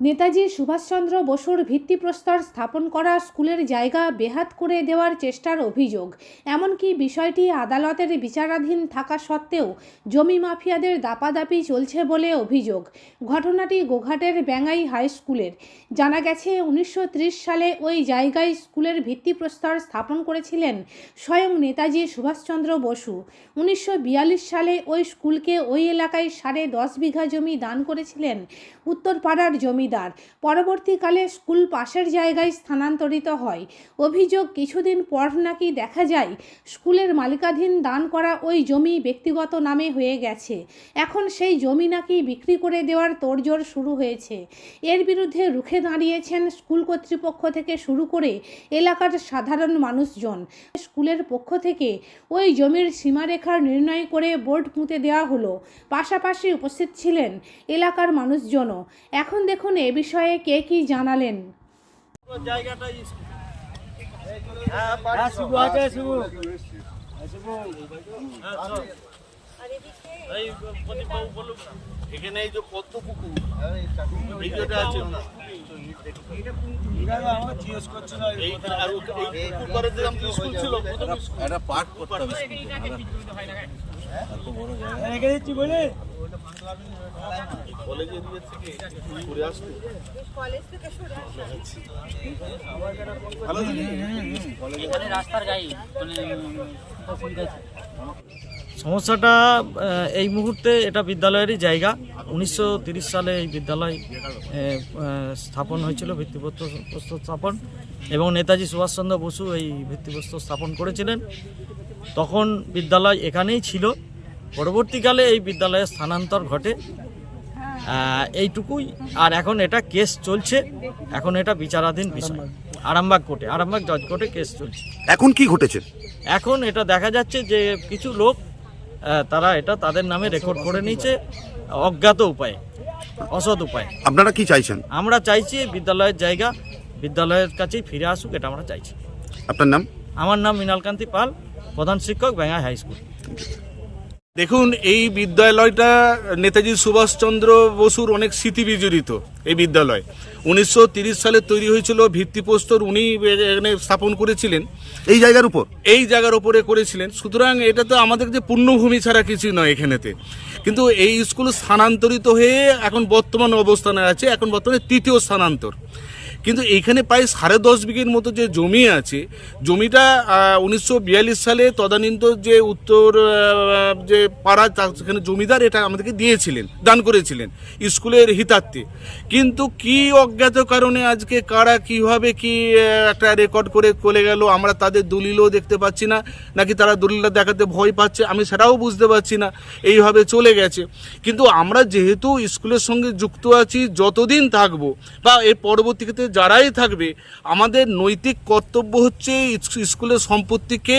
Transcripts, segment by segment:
নেতাজি সুভাষচন্দ্র বসুর ভিত্তিপ্রস্তর স্থাপন করা স্কুলের জায়গা বেহাত করে দেওয়ার চেষ্টার অভিযোগ। এমনকি বিষয়টি আদালতের বিচারাধীন থাকা সত্ত্বেও জমি মাফিয়াদের দাপাদাপি চলছে বলে অভিযোগ। ঘটনাটি গোঘাটের ব্যাঙ্গাই হাই স্কুলের। জানা গেছে, উনিশশো ত্রিশ সালে ওই জায়গায় স্কুলের ভিত্তিপ্রস্তর স্থাপন করেছিলেন স্বয়ং নেতাজি সুভাষচন্দ্র বসু। উনিশশো বিয়াল্লিশ সালে ওই স্কুলকে ওই এলাকায় সাড়ে দশ বিঘা জমি দান করেছিলেন। উত্তরপাড়ার জমিদার পরবর্তীকালে স্কুল পাশের জায়গায় স্থানান্তরিত হয়। অভিযোগ কিছুদিন পর নাকি দেখা যায়, স্কুলের মালিকাধীন দান করা ওই জমি ব্যক্তিগত নামে হয়ে গেছে। এখন সেই জমি নাকি বিক্রি করে দেওয়ার তোড়জোড় শুরু হয়েছে। এর বিরুদ্ধে রুখে দাঁড়িয়েছেন স্কুল কর্তৃপক্ষ থেকে শুরু করে এলাকার সাধারণ মানুষজন। স্কুলের পক্ষ থেকে ওই জমির সীমারেখার নির্ণয় করে বোর্ড পুঁতে দেওয়া হলো। পাশাপাশি উপস্থিত ছিলেন এলাকার মানুষজনও। এখন দেখুন এ বিষয়ে কে কি জানালেন? জায়গাটা হ্যাঁ না এখানে এই যে পদ্ম পুকুর ভিডিওটা আছে। স্কুল। একটা পাঠ করতে হবে রেখে দিচ্ছি বলে? কলেজে দিয়ে থেকে ঘুরে আসতে এখানে রাস্তার গায়ে মানে সমস্যাটা এই মুহূর্তে এটা বিদ্যালয়েরই জায়গা। উনিশশো সালে এই বিদ্যালয় স্থাপন হয়েছিল ভিত্তিপ্রস্তর প্রস্তর স্থাপন। এবং নেতাজি সুভাষচন্দ্র বসু এই ভিত্তিপ্রস্তর স্থাপন করেছিলেন। তখন বিদ্যালয় এখানেই ছিল। পরবর্তীকালে এই বিদ্যালয়ে স্থানান্তর ঘটে। এইটুকুই। আর এখন এটা কেস চলছে। এখন এটা বিচারাধীন বিষয়। আরামবাগ কোর্টে আরামবাগ জজ কোর্টে কেস চলছে। এখন কি ঘটেছে? এখন এটা দেখা যাচ্ছে যে কিছু লোক তারা এটা তাদের নামে রেকর্ড করে নিয়েছে অজ্ঞাত উপায়ে অসৎ উপায়। আপনারা কি চাইছেন? আমরা চাইছি বিদ্যালয়ের জায়গা বিদ্যালয়ের কাছেই ফিরে আসুক এটা আমরা চাইছি। আপনার নাম? আমার নাম মৃণালকান্তি পাল প্রধান শিক্ষক ব্যাঙ্গা হাই স্কুল। দেখুন এই বিদ্যালয়টা নেতাজি সুভাষচন্দ্র বসুর অনেক স্মৃতি বিজড়িত এই বিদ্যালয়। উনিশশো সালে তৈরি হয়েছিল ভিত্তিপ্রস্তর উনি এখানে স্থাপন করেছিলেন। এই জায়গার উপর? এই জায়গার উপরে করেছিলেন। সুতরাং এটা তো আমাদের যে পূর্ণভূমি ছাড়া কিছুই নয় এখানেতে। কিন্তু এই স্কুল স্থানান্তরিত হয়ে এখন বর্তমান অবস্থানে আছে এখন বর্তমানে তৃতীয় স্থানান্তর। কিন্তু এইখানে প্রায় সাড়ে দশ বিঘের মতো যে জমি আছে, জমিটা উনিশশো বিয়াল্লিশ সালে তদানীন্ত যে উত্তর যে পাড়া সেখানে জমিদার, এটা আমাদেরকে দিয়েছিলেন, দান করেছিলেন স্কুলের হিতার্থে। কিন্তু কি অজ্ঞাত কারণে আজকে কারা কীভাবে কি একটা রেকর্ড করে চলে গেল, আমরা তাদের দলিলও দেখতে পাচ্ছি না, নাকি তারা দলিলটা দেখাতে ভয় পাচ্ছে, আমি সেটাও বুঝতে পারছি না, এইভাবে চলে গেছে। কিন্তু আমরা যেহেতু স্কুলের সঙ্গে যুক্ত আছি, যতদিন থাকব, বা এর পরবর্তী ক্ষেত্রে যারাই থাকবে আমাদের নৈতিক কর্তব্য হচ্ছে স্কুলের সম্পত্তিকে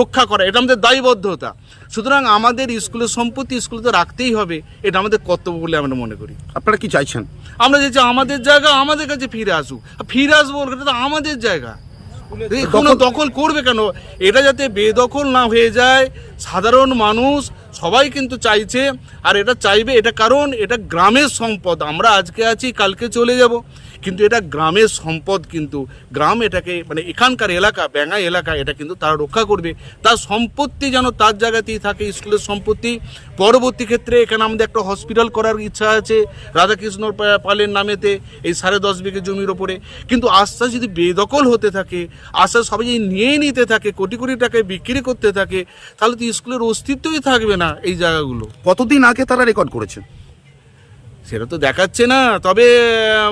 রক্ষা করা এটা আমাদের দায়বদ্ধতা। সুতরাং আমাদের স্কুলের সম্পত্তি স্কুলে তো রাখতেই হবে এটা আমাদের কর্তব্য বলে আমরা মনে করি। আপনারা কি চাইছেন? আমরা যে চাই আমাদের জায়গা আমাদের কাছে ফিরে আসুক। ফিরে আসব এটা তো আমাদের জায়গা। কোনো দখল করবে কেন? এটা যাতে বেদখল না হয়ে যায় সাধারণ মানুষ সবাই কিন্তু চাইছে আর এটা চাইবে এটা কারণ এটা গ্রামের সম্পদ। আমরা আজকে আছি কালকে চলে যাব। কিন্তু এটা গ্রামের সম্পদ কিন্তু, গ্রাম এটাকে মানে এখানকার এলাকা ব্যাঙা এলাকা, এটা কিন্তু তারা রক্ষা করবে। তার সম্পত্তি যেন তার জায়গাতেই থাকে, স্কুলের সম্পত্তি। পরবর্তী ক্ষেত্রে এখানে আমাদের একটা হসপিটাল করার ইচ্ছা আছে, রাধাকৃষ্ণ পালের নামেতে, এই সাড়ে দশ বিঘে জমির ওপরে। কিন্তু আস্তে যদি বেদখল হতে থাকে আস্তে সবাই যদি নিয়ে নিতে থাকে, কোটি কোটি টাকায় বিক্রি করতে থাকে, তাহলে তো স্কুলের অস্তিত্বই থাকবে না এই জায়গাগুলো। কতদিন আগে তারা রেকর্ড করেছে? সেটা তো দেখাচ্ছে না। তবে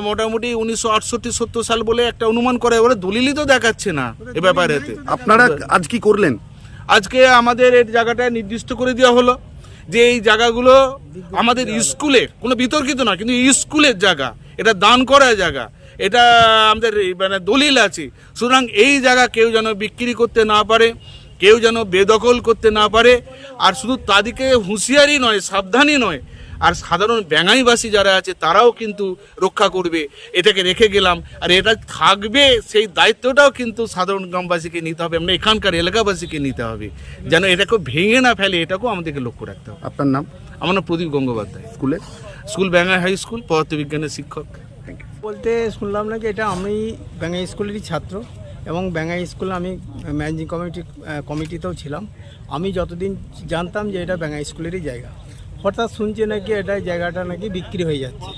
মোটামুটি উনিশশো আটষট্টি সত্তর সাল বলে একটা অনুমান করা বলে দলিলই তো দেখাচ্ছে না এ ব্যাপারে। আপনারা আজ কি করলেন? আজকে আমাদের এই জায়গাটা নির্দিষ্ট করে দেওয়া হলো যে এই জায়গাগুলো আমাদের স্কুলে কোনো বিতর্কিত না কিন্তু স্কুলের জায়গা এটা দান করা জায়গা এটা আমাদের মানে দলিল আছে। সুতরাং এই জায়গা কেউ যেন বিক্রি করতে না পারে কেউ যেন বেদখল করতে না পারে আর শুধু তাদেরকে হুঁশিয়ারি নয় সাবধানই নয় আর সাধারণ ব্যাঙাইবাসী যারা আছে তারাও কিন্তু রক্ষা করবে। এটাকে রেখে গেলাম। আর এটা থাকবে সেই দায়িত্বটাও কিন্তু সাধারণ গ্রামবাসীকে নিতে হবে। আমরা এখানকার এলাকাবাসীকে নিতে হবে। যেন এটাকে ভেঙে না ফেলে এটাকেও আমাদেরকে লক্ষ্য রাখতে হবে। আপনার নাম? আমার নাম প্রদীপ গঙ্গোপাধ্যায়। স্কুলে? স্কুল ব্যাঙ্গাই হাই স্কুল পদার্থবিজ্ঞানের শিক্ষক। থ্যাংক ইউ বলতে শুনলাম নাকি এটা আমি ব্যাঙ্গা স্কুলেরই ছাত্র এবং ব্যাঙ্গা স্কুলে আমি ম্যানেজিং কমিটি কমিটিতেও ছিলাম। আমি যতদিন জানতাম যে এটা ব্যাঙ্গা স্কুলেরই জায়গা। হঠাৎ শুনছে নাকি এটা জায়গাটা নাকি বিক্রি হয়ে যাচ্ছে।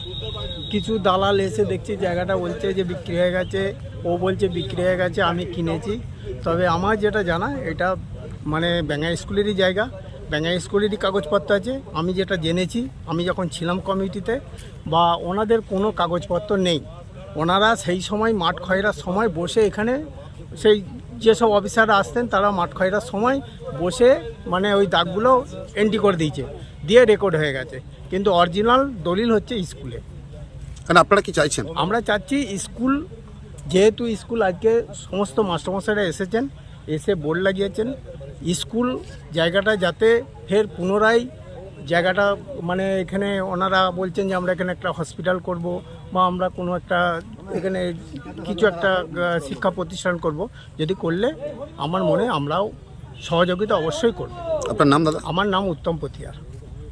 কিছু দালাল এসে দেখছি জায়গাটা বলছে যে বিক্রি হয়ে গেছে, ও বলছে বিক্রি হয়ে গেছে, আমি কিনেছি। তবে আমার যেটা জানা, এটা মানে ব্যাঙ্গা স্কুলেরই জায়গা। ব্যাঙ্গা স্কুলেরই কাগজপত্র আছে। আমি যেটা জেনেছি, আমি যখন ছিলাম কমিটিতে, বা ওনাদের কোনো কাগজপত্র নেই। ওনারা সেই সময় মাঠ খয়রার সময় বসে এখানে সেই যেসব অফিসাররা আসতেন, তারা মাঠ খয়রার সময় বসে মানে ওই দাগগুলো এন্ট্রি করে দিয়েছে। দিয়ে রেকর্ড হয়ে গেছে। কিন্তু অরিজিনাল দলিল হচ্ছে স্কুলে কারণ আপনারা কি চাইছেন? আমরা চাচ্ছি স্কুল যেহেতু স্কুল আজকে সমস্ত মাস্টারমশাইরা এসেছেন এসে বোর্ড লাগিয়েছেন স্কুল জায়গাটা যাতে ফের পুনরায় জায়গাটা মানে এখানে ওনারা বলছেন যে আমরা এখানে একটা হসপিটাল করব বা আমরা কোনো একটা এখানে কিছু একটা শিক্ষা প্রতিষ্ঠান করব। যদি করলে আমার মনে আমরাও সহযোগিতা অবশ্যই করব। আপনার নাম দাদা? আমার নাম উত্তম পতিয়ার।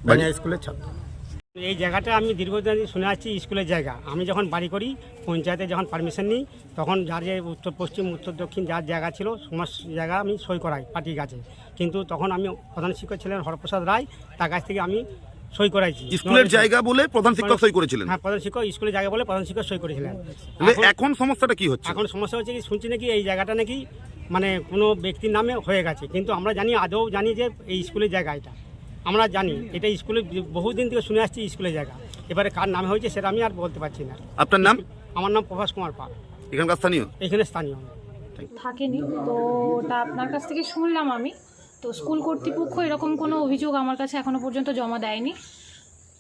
বানিয়া স্কুলের ছাত্র। এই জায়গাটা আমি দীর্ঘদিন শুনে আসছি স্কুলের জায়গা। আমি যখন বাড়ি করি পঞ্চায়েতে যখন পারমিশন নিই তখন যার যে উত্তর পশ্চিম উত্তর দক্ষিণ যার জায়গা ছিল সমস্ত জায়গা আমি সই করাই পার্টির কাছে। কিন্তু তখন আমি প্রধান শিক্ষক ছিলেন হরপ্রসাদ রায় তার কাছ থেকে আমি সই করাইছি। স্কুলের জায়গা বলে প্রধান শিক্ষক সই করেছিলেন? হ্যাঁ প্রধান শিক্ষক স্কুলের জায়গা বলে প্রধান শিক্ষক সই করেছিলেন। এখন সমস্যাটা কি হচ্ছে? এখন সমস্যা হচ্ছে কি শুনছি নাকি এই জায়গাটা নাকি মানে কোনো ব্যক্তির নামে হয়ে গেছে। কিন্তু আমরা জানি আদৌ জানি যে এই স্কুলের জায়গা এটা। আমরা জানি এটা স্কুলে বহুদিন থেকে শুনে আসছি স্কুলের জায়গা। এবারে কার নামে হয়েছে সেটা আমি আর বলতে পারছি না। আপনার নাম? আমার নাম প্রভাস কুমার পাল। এখানকার স্থানীয়? এখানে স্থানীয়। থাকেনি তো ওটা আপনার কাছ থেকে শুনলাম আমি। তো স্কুল কর্তৃপক্ষ এরকম কোনো অভিযোগ আমার কাছে এখনও পর্যন্ত জমা দেয়নি।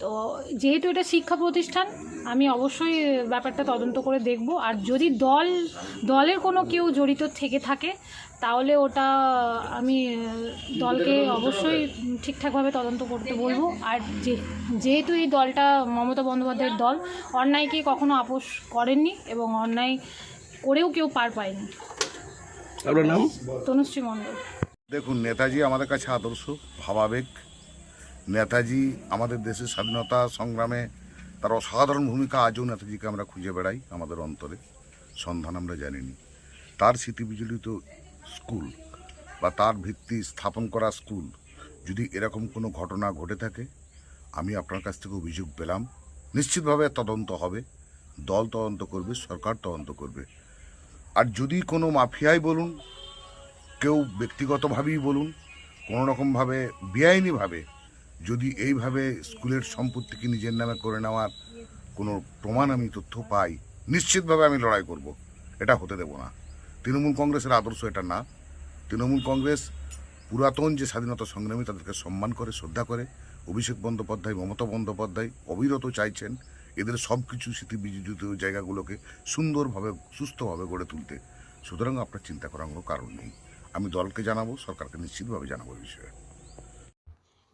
তো যেহেতু এটা শিক্ষা প্রতিষ্ঠান আমি অবশ্যই ব্যাপারটা তদন্ত করে দেখব। আর যদি দল দলের কোনো কেউ জড়িত থেকে থাকে তাহলে ওটা আমি দলকে অবশ্যই ঠিকঠাকভাবে তদন্ত করতে বলব। আর যে যেহেতু এই দলটা মমতা বন্দ্যোপাধ্যায়ের দল অন্যায়কে কখনো আপোষ করেননি এবং অন্যায় করেও কেউ পার পায়নি। আপনার নাম? তনুশ্রী মণ্ডল। দেখুন নেতাজি আমাদের কাছে আদর্শ ভাবাবেগ। নেতাজি আমাদের দেশের স্বাধীনতা সংগ্রামে তার অসাধারণ ভূমিকা আজও নেতাজিকে আমরা খুঁজে বেড়াই আমাদের অন্তরে। সন্ধান আমরা জানিনি। তার স্মৃতি স্মৃতিবিজড়িত স্কুল বা তার ভিত্তি স্থাপন করা স্কুল যদি এরকম কোনো ঘটনা ঘটে থাকে, আমি আপনার কাছ থেকে অভিযোগ পেলাম। নিশ্চিতভাবে তদন্ত হবে। দল তদন্ত করবে, সরকার তদন্ত করবে। আর যদি কোনো মাফিয়াই বলুন, কেউ ব্যক্তিগতভাবেই বলুন, কোনো রকমভাবে বেআইনিভাবে যদি এইভাবে স্কুলের সম্পত্তিকে নিজের নামে করে নেওয়ার কোনো প্রমাণ আমি তথ্য পাই, নিশ্চিতভাবে আমি লড়াই করব। এটা হতে দেব না। তৃণমূল কংগ্রেসের আদর্শ এটা না। তৃণমূল কংগ্রেস পুরাতন যে স্বাধীনতা সংগ্রামী তাদেরকে সম্মান করে, শ্রদ্ধা করে, অভিষেক বন্দ্যোপাধ্যায়, মমতা বন্দ্যোপাধ্যায় অবিরত চাইছেন এদের সব কিছু স্মৃতিবিজিত জায়গাগুলোকে সুন্দরভাবে, সুস্থভাবে গড়ে তুলতে। সুতরাং আপনার চিন্তা করার কোনো কারণ নেই। আমি দলকে জানাব, সরকারকে নিশ্চিতভাবে জানাব এই বিষয়ে।